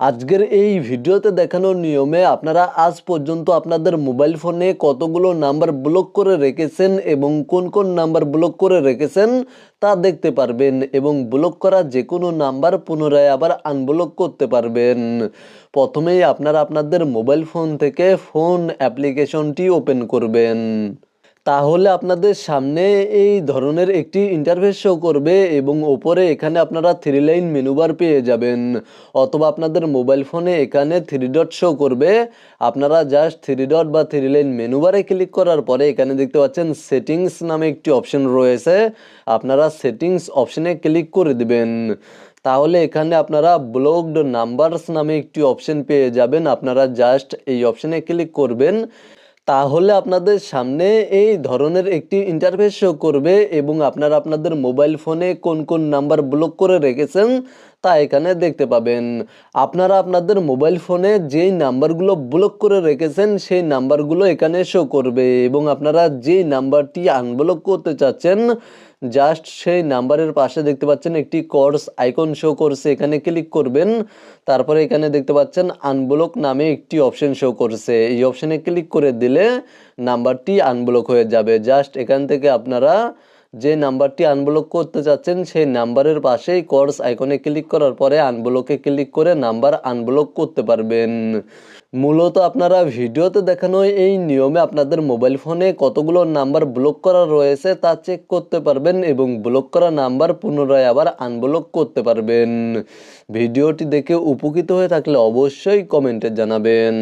আজকের এই ভিডিওতে দেখানোর নিয়মে আপনারা আজ পর্যন্ত আপনাদের মোবাইল ফোনে কতগুলো নাম্বার ব্লক করে রেখেছেন এবং কোন কোন নাম্বার ব্লক করে রেখেছেন তা দেখতে পারবেন এবং ব্লক করা যে কোনো নাম্বার পুনরায় আবার আনব্লক করতে পারবেন। প্রথমেই আপনারা আপনাদের মোবাইল ফোন থেকে ফোন অ্যাপ্লিকেশনটি ওপেন করবেন। তাহলে আপনাদের সামনে এই ধরনের একটি ইন্টারফেস শো করবে এবং ওপরে এখানে আপনারা থ্রি লাইন মেনুবার পেয়ে যাবেন। অথবা আপনাদের মোবাইল ফোনে এখানে থ্রি ডট শো করবে। আপনারা জাস্ট থ্রি ডট বা থ্রি লাইন মেনুবারে ক্লিক করার পরে এখানে দেখতে পাচ্ছেন সেটিংস নামে একটি অপশন রয়েছে। আপনারা সেটিংস অপশনে ক্লিক করে দিবেন। তাহলে এখানে আপনারা ব্লকড নাম্বারস নামে একটি অপশন পেয়ে যাবেন। আপনারা জাস্ট এই অপশনে ক্লিক করবেন। তাহলে আপনাদের সামনে এই ধরনের একটি ইন্টারফেস শো করবে এবং আপনারা আপনাদের মোবাইল ফোনে কোন কোন নাম্বার ব্লক করে রেখেছেন তা এখানে দেখতে পাবেন। আপনারা আপনাদের মোবাইল ফোনে যেই নাম্বারগুলো ব্লক করে রেখেছেন সেই নাম্বারগুলো এখানে শো করবে এবং আপনারা যেই নাম্বারটি আনব্লক করতে চাচ্ছেন জাস্ট সেই নাম্বারের পাশে দেখতে পাচ্ছেন একটি কোর্স আইকন শো করছে। এখানে ক্লিক করবেন, তারপরে এখানে দেখতে পাচ্ছেন আনব্লক নামে একটি অপশন শো করছে। এই অপশনে ক্লিক করে দিলে নাম্বারটি আনব্লক হয়ে যাবে। জাস্ট এখান থেকে আপনারা যে নাম্বারটি আনব্লক করতে চাচ্ছেন সেই নাম্বারের পাশেই কোর্স আইকনে ক্লিক করার পরে আনব্লকে ক্লিক করে নাম্বার আনব্লক করতে পারবেন। মূলত আপনারা ভিডিওতে দেখানো এই নিয়মে আপনাদের মোবাইল ফোনে কতগুলো নাম্বার ব্লক করা রয়েছে তা চেক করতে পারবেন এবং ব্লক করা নাম্বার পুনরায় আবার আনব্লক করতে পারবেন। ভিডিওটি দেখে উপকৃত হয়ে থাকলে অবশ্যই কমেন্টে জানাবেন।